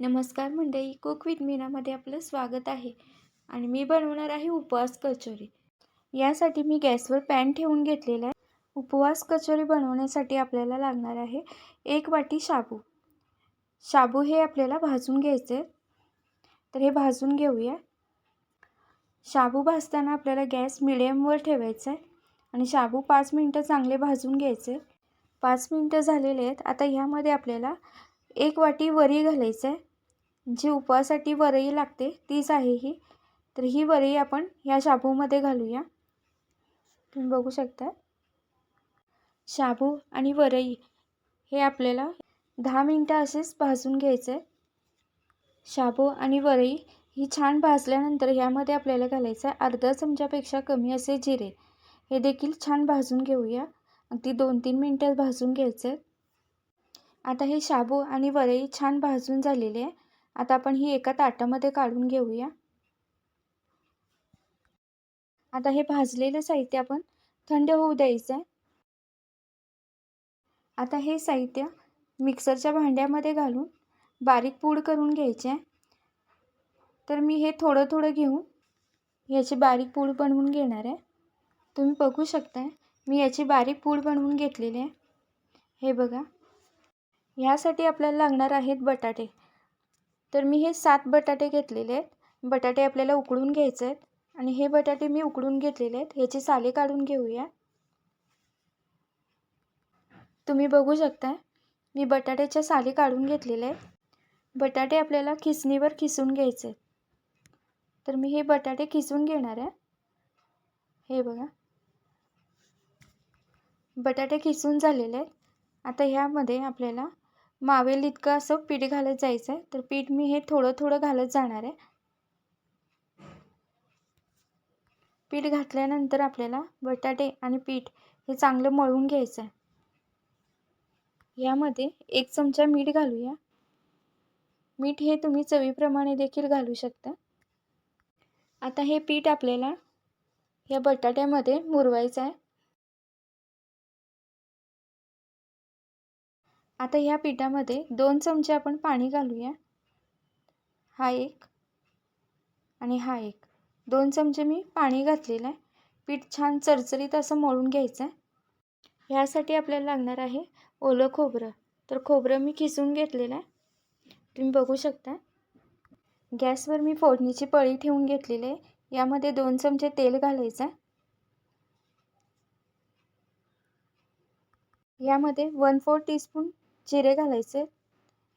नमस्कार मंडळी cook with मीनामध्ये आपलं स्वागत आहे आणि मी बनवणार आहे उपवास कचोरी. यासाठी मी गॅसवर पॅन ठेवून घेतलेला आहे. उपवास कचोरी बनवण्यासाठी आपल्याला लागणार आहे एक वाटी शाबू. शाबू हे आपल्याला भाजून घ्यायचे तर हे भाजून घेऊया. शाबू भाजताना आपल्याला गॅस मिडियमवर ठेवायचा आहे आणि शाबू पाच मिनटं चांगले भाजून घ्यायचे. पाच मिनटं झालेले आहेत. आता ह्यामध्ये आपल्याला एक वाटी वरी घालायचं आहे. जी उपासाठी वरई लागते तीच आहे ही. तर ही वरई आपण ह्या शाबूमध्ये घालूया. तुम्ही बघू शकता. शाबू आणि वरई हे आपल्याला दहा मिनटं असेच भाजून घ्यायचं आहे शाबू आणि वरई ही छान भाजल्यानंतर ह्यामध्ये आपल्याला घालायचं आहे अर्धा चमच्यापेक्षा कमी असे जिरे. हे देखील छान भाजून घेऊया. अगदी दोन तीन मिनटं भाजून घ्यायचं आहे आता हे शाबू आणि वरई छान भाजून झालेले आहे. आता आपण ही एका ताटामध्ये काढून घेऊया. आता हे भाजलेलं साहित्य आपण थंड होऊ द्यायचं आहे आता हे साहित्य मिक्सरच्या भांड्यामध्ये घालून बारीक पूड करून घ्यायचे आहे तर मी हे थोडं थोडं घेऊन याची बारीक पूड बनवून घेणार आहे. तुम्ही बघू शकताय मी याची बारीक पूड बनवून घेतलेली आहे. हे बघा. ह्यासाठी आपल्याला लागणार आहेत बटाटे. तर मी हे सात बटाटे घेतलेले आहेत. बटाटे आपल्याला उकडून घ्यायचे आहेत. आणि हे बटाटे मी उकडून घेतलेले आहेत. ह्याची साले काढून घेऊया. तुम्ही बघू शकताय मी बटाट्याच्या साली काढून घेतलेले आहेत. बटाटे आपल्याला खिसणीवर खिसून घ्यायचे आहेत. तर मी हे बटाटे खिसून घेणार आहे. हे बघा. बटाटे खिसून झालेले आहेत. आता ह्यामध्ये आपल्याला मावेल इतकं असं पीठ घालत जायचं. आहे तर पीठ मी हे थोडं थोडं घालत जाणार आहे. पीठ घातल्यानंतर आपल्याला बटाटे आणि पीठ हे चांगलं मळून घ्यायचं. आहे यामध्ये एक चमचा मीठ घालूया. मीठ हे तुम्ही चवीप्रमाणे देखील घालू शकता. आता हे पीठ आपल्याला या बटाट्यामध्ये मुरवायचं आहे. आता ह्या पिठामध्ये दोन चमचे आपण पाणी घालूया. हा एक आणि हा एक. दोन चमचे मी पाणी घातलेलं आहे. पीठ छान चरचरीत असं मळून घ्यायचं आहे. ह्यासाठी आपल्याला लागणार आहे ओलं खोबरं. तर खोबरं मी खिसून घेतलेलं आहे. तुम्ही बघू शकता. गॅसवर मी फोडणीची पळी ठेवून घेतलेली आहे. यामध्ये दोन चमचे तेल घालायचं आहे. यामध्ये वन फोर टीस्पून जिरे घालायचे.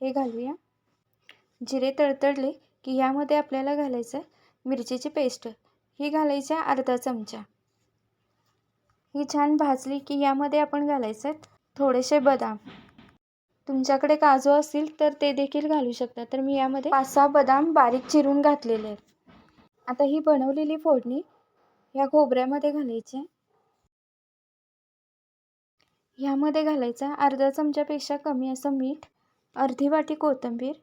हे घालूया. जिरे तडतडले की यामध्ये आपल्याला घालायचं आहे मिरचीची पेस्ट. ही घालायची आहे अर्धा चमचा. ही छान भाजली की यामध्ये आपण घालायचं आहे थोडेसे बदाम. तुमच्याकडे काजू असतील तर ते देखील घालू शकता. तर मी यामध्ये पाच सहा बदाम बारीक चिरून घातलेले आहेत. आता ही बनवलेली फोडणी या खोबऱ्यामध्ये घालायची ह्यामध्ये घालायचा अर्धा चमच्यापेक्षा कमी असं मीठ अर्धी वाटी कोथिंबीर.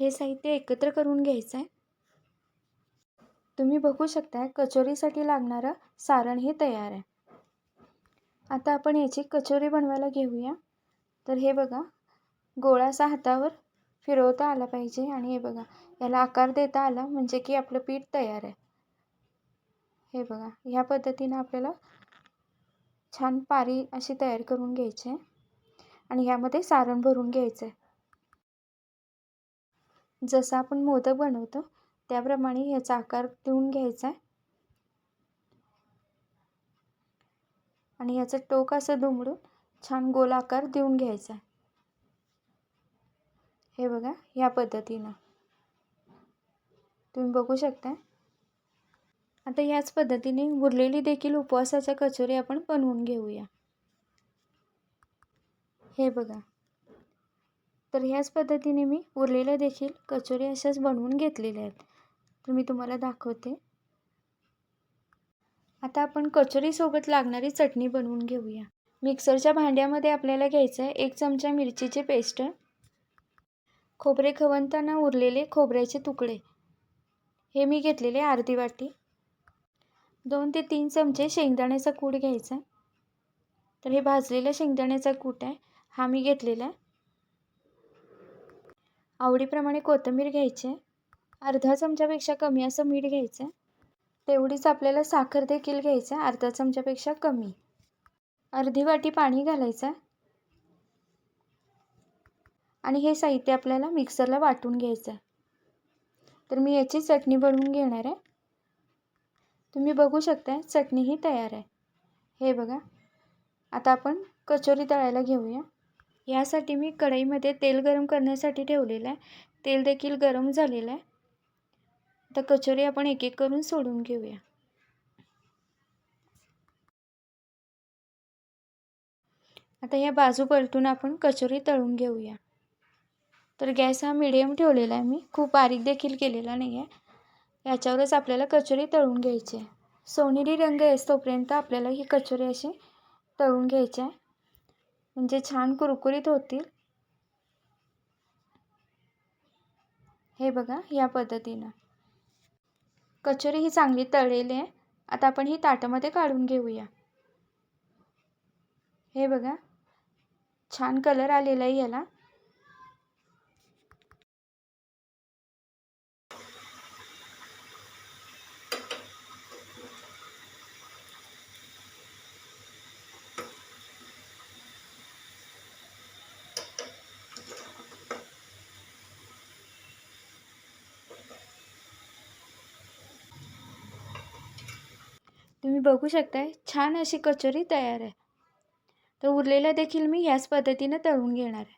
हे साहित्य एकत्र करून घ्यायचं आहे तुम्ही बघू शकता कचोरीसाठी लागणारं सारण हे तयार आहे. आता आपण याची कचोरी बनवायला घेऊया. तर हे बघा गोळासा हातावर फिरवता आला पाहिजे आणि हे बघा याला आकार देता आला म्हणजे की आपलं पीठ तयार आहे. हे बघा ह्या पद्धतीनं आपल्याला छान पारी अशी तयार करून घ्यायची आहे आणि ह्यामध्ये सारण भरून घ्यायचं. आहे जसं आपण मोदक बनवतो त्याप्रमाणे ह्याचा आकार देऊन घ्यायचा. आहे आणि ह्याचं टोक असं दुमडून छान गोल आकार देऊन घ्यायचा. आहे हे बघा ह्या पद्धतीनं. तुम्ही बघू शकता आता ह्याच पद्धतीने उरलेली देखील उपवासाच्या कचोरी आपण बनवून घेऊया. हे बघा. तर ह्याच पद्धतीने मी उरलेल्या देखील कचोरी अशाच बनवून घेतलेल्या आहेत. तर मी तुम्हाला दाखवते. आता आपण कचोरीसोबत लागणारी चटणी बनवून घेऊया. मिक्सरच्या भांड्यामध्ये आपल्याला घ्यायचं आहे एक चमचा मिरचीची पेस्ट. खोबरे खवणताना उरलेले खोबऱ्याचे तुकडे. हे मी घेतलेले अर्धी वाटी. दोन ते तीन चमचे शेंगदाण्याचा कूट घ्यायचा. तर हे भाजलेला शेंगदाण्याचा कूट आहे. हा मी घेतलेला. आहे आवडीप्रमाणे कोथिंबीर घ्यायची. आहे अर्धा चमच्यापेक्षा कमी असं मीठ घ्यायचं. आहे तेवढीच आपल्याला साखर देखील घ्यायचं आहे अर्धा चमच्यापेक्षा कमी. अर्धी वाटी पाणी घालायचं. आहे आणि हे साहित्य आपल्याला मिक्सरला वाटून घ्यायचं. आहे तर मी याची चटणी बनवून घेणार आहे. तुम्ही बघू शकता चटणीही तयार आहे. हे बघा आता आपण कचोरी तळायला घेऊया. यासाठी मी कढईमध्ये तेल गरम करण्यासाठी ठेवलेलं आहे. तेल देखील गरम झालेलं आहे. आता कचोरी आपण एक एक करून सोडून घेऊया. आता या बाजू पलटून आपण कचोरी तळून घेऊया. तर गॅस हा मिडियम ठेवलेला आहे मी. खूप बारीक देखील केलेला नाही आहे याच्यावरच आपल्याला कचोरी तळून घ्यायची आहे. सोनेरी रंग येस तोपर्यंत आपल्याला ही कचोरी अशी तळून घ्यायची आहे. म्हणजे छान कुरकुरीत होतील. हे बघा या पद्धतीनं. कचोरी ही चांगली तळलेली आहे. आता आपण ही ताटामध्ये काढून घेऊया. हे बघा छान कलर आलेला आहे याला. तुम्ही बघू शकताय, छान अशी कचोरी तयार आहे. तर उरलेल्या देखील मी ह्याच पद्धतीने तळून घेणार आहे.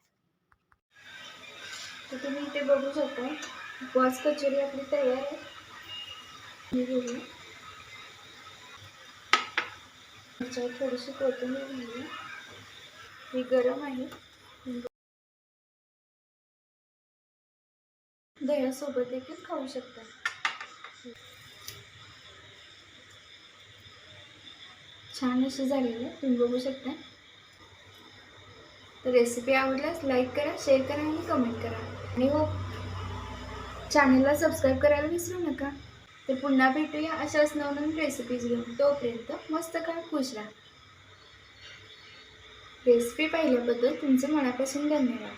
तर तुम्ही इथे बघू शकताय उपवास कचोरी आपली तयार आहे. ही थोडीशी कोथिंबीर ही गरम आहे. दह्यासोबत देखील खाऊ शकता. छान अशी झालेली आहे. तुम्ही बघू शकता. तर रेसिपी आवडल्यास लाईक करा शेअर करा आणि कमेंट करा. आणि हो चॅनलला सबस्क्राईब करायला विसरू नका. तर पुन्हा भेटूया अशाच नवनवीन रेसिपीज घेऊन. तोपर्यंत मस्त काय खुश राहा. रेसिपी पाहिल्याबद्दल तुमचे मनापासून धन्यवाद.